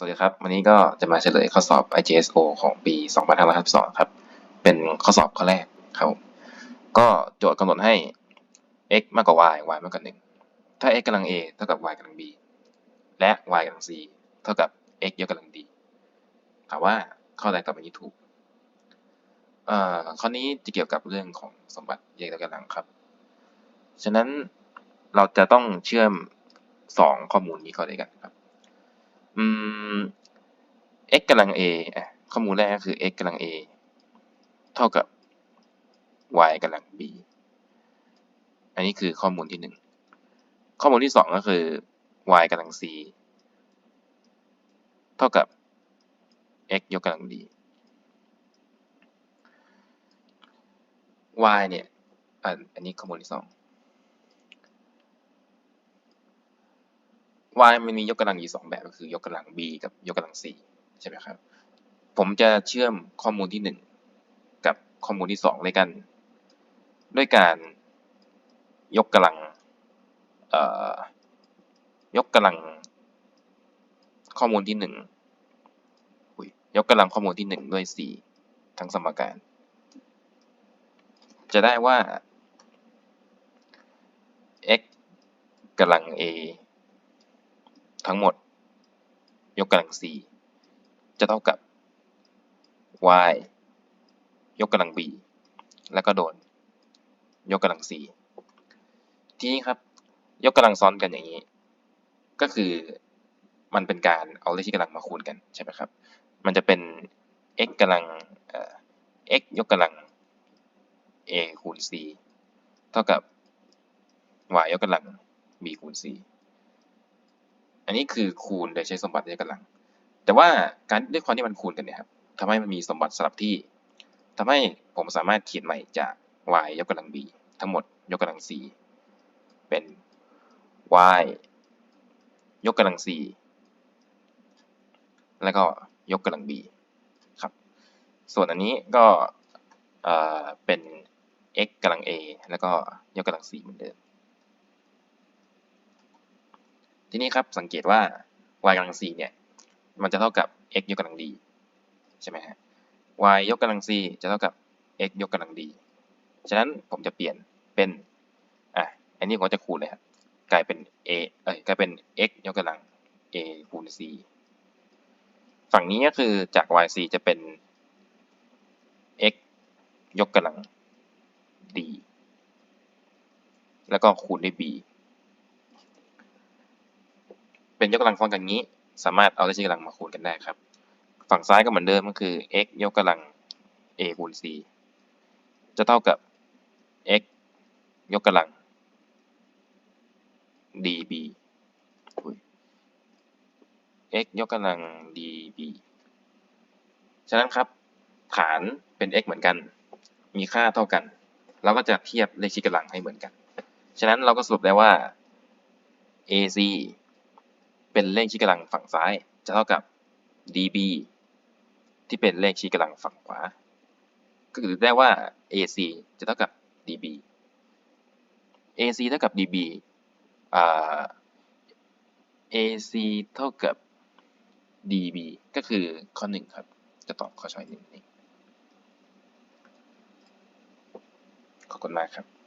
สวัสดีครับ วันนี้ก็จะมาเฉลยข้อสอบ IGSO ของปี 2552 ครับ เป็นข้อสอบข้อแรกครับ ก็โจทย์กำหนดให้ x มากกว่า y y มากกว่า 1 ถ้า x กำลัง a เท่ากับ y กำลัง b และ y กำลัง c เท่ากับ x ยกกำลัง d ถามว่าข้อใดต่อไปนี้ถูก เอ่อ ข้อนี้จะเกี่ยวกับเรื่องของสมบัติแยกยกกำลังครับ ฉะนั้นเราจะต้องเชื่อมสองข้อมูลนี้เข้าด้วยกันครับ อืม x กำลัง a อะข้อมูลแรกก็คือ x กำลัง a เท่ากับ y กำลัง b อันนี้คือข้อมูลที่หนึ่งข้อมูลที่สองก็คือ y กำลัง c เท่ากับ x ยกกำลัง d y เนี่ยอันอันนี้ข้อมูลที่สอง y มันมียกกำลังอยู่สองแบบก็คือยกกำลัง b กับยกกำลัง c ใช่ไหมครับ ผมจะเชื่อมข้อมูลที่หนึ่งกับข้อมูลที่สองด้วยกัน ด้วยการยกกำลังยกกำลังข้อมูลที่หนึ่งอุ๊ยยกกำลังข้อมูลที่หนึ่งด้วย c ทั้งสมการ จะได้ว่า x กำลัง a ทั้งหมด ยกกำลัง c จะเท่ากับ y ยกกำลัง b แล้วก็โดน ยกกำลัง c ทีนี้ครับ ยกกำลังซ้อนกันอย่างนี้ ก็คือมันเป็นการเอาเลขที่กำลังมาคูณกันใช่ไหมครับ มันจะเป็น x กำลัง x ยกกำลัง a คูณ c เท่ากับ y ยกกำลัง b คูณ c อันนี้คือคูณโดยใช้สมบัติยกกำลัง แต่ว่าการด้วยความที่มันคูณกันเนี่ยครับทำให้มันมีสมบัติสลับที่ทำให้ผมสามารถเขียนใหม่จาก y ยกกำลัง b ทั้งหมดยกกำลัง c เป็น y ยกกำลัง c แล้วก็ยกกำลัง b ครับ ส่วนอันนี้ก็เป็น x กำลัง a แล้วก็ยกกำลัง c เหมือนเดิม ทีนี้ครับสังเกตว่า y กำลัง c เนี่ยมันจะเท่ากับ x ยกกำลัง d ใช่ไหมฮะ y ยกกำลัง c จะเท่ากับ x ยกกำลัง d ฉะนั้นผมจะเปลี่ยนเป็นอะอันนี้ผมจะคูณเลยครับกลายเป็น a เอ้ยกลายเป็น x ยกกำลัง a คูณ c ฝั่งนี้ก็คือจาก y c จะเป็น x ยกกำลัง d แล้วก็คูณด้วย b เป็นยกกำลังซ้อนกันงี้ สามารถเอาเลขที่กำลังมาคูณกันได้ครับ ฝั่งซ้ายก็เหมือนเดิมก็คือ x ยกกำลัง a คูณ c จะเท่ากับ x ยกกำลัง db x ยกกำลัง db ฉะนั้นครับ ฐานเป็น x เหมือนกัน มีค่าเท่ากัน เราก็จะเทียบเลขชี้กำลังให้เหมือนกัน ฉะนั้นเราก็สรุปได้ว่า ac เป็นเลขชี้กำลังฝั่งซ้าย จะเท่ากับ db ที่เป็นเลขชี้กำลังฝั่งขวา ก็คือได้ว่า ac จะเท่ากับ db ac เท่ากับ db ac เท่ากับ db ก็คือข้อหนึ่งครับ จะตอบข้อช้อยหนึ่งนี้ขอบคุณมากครับ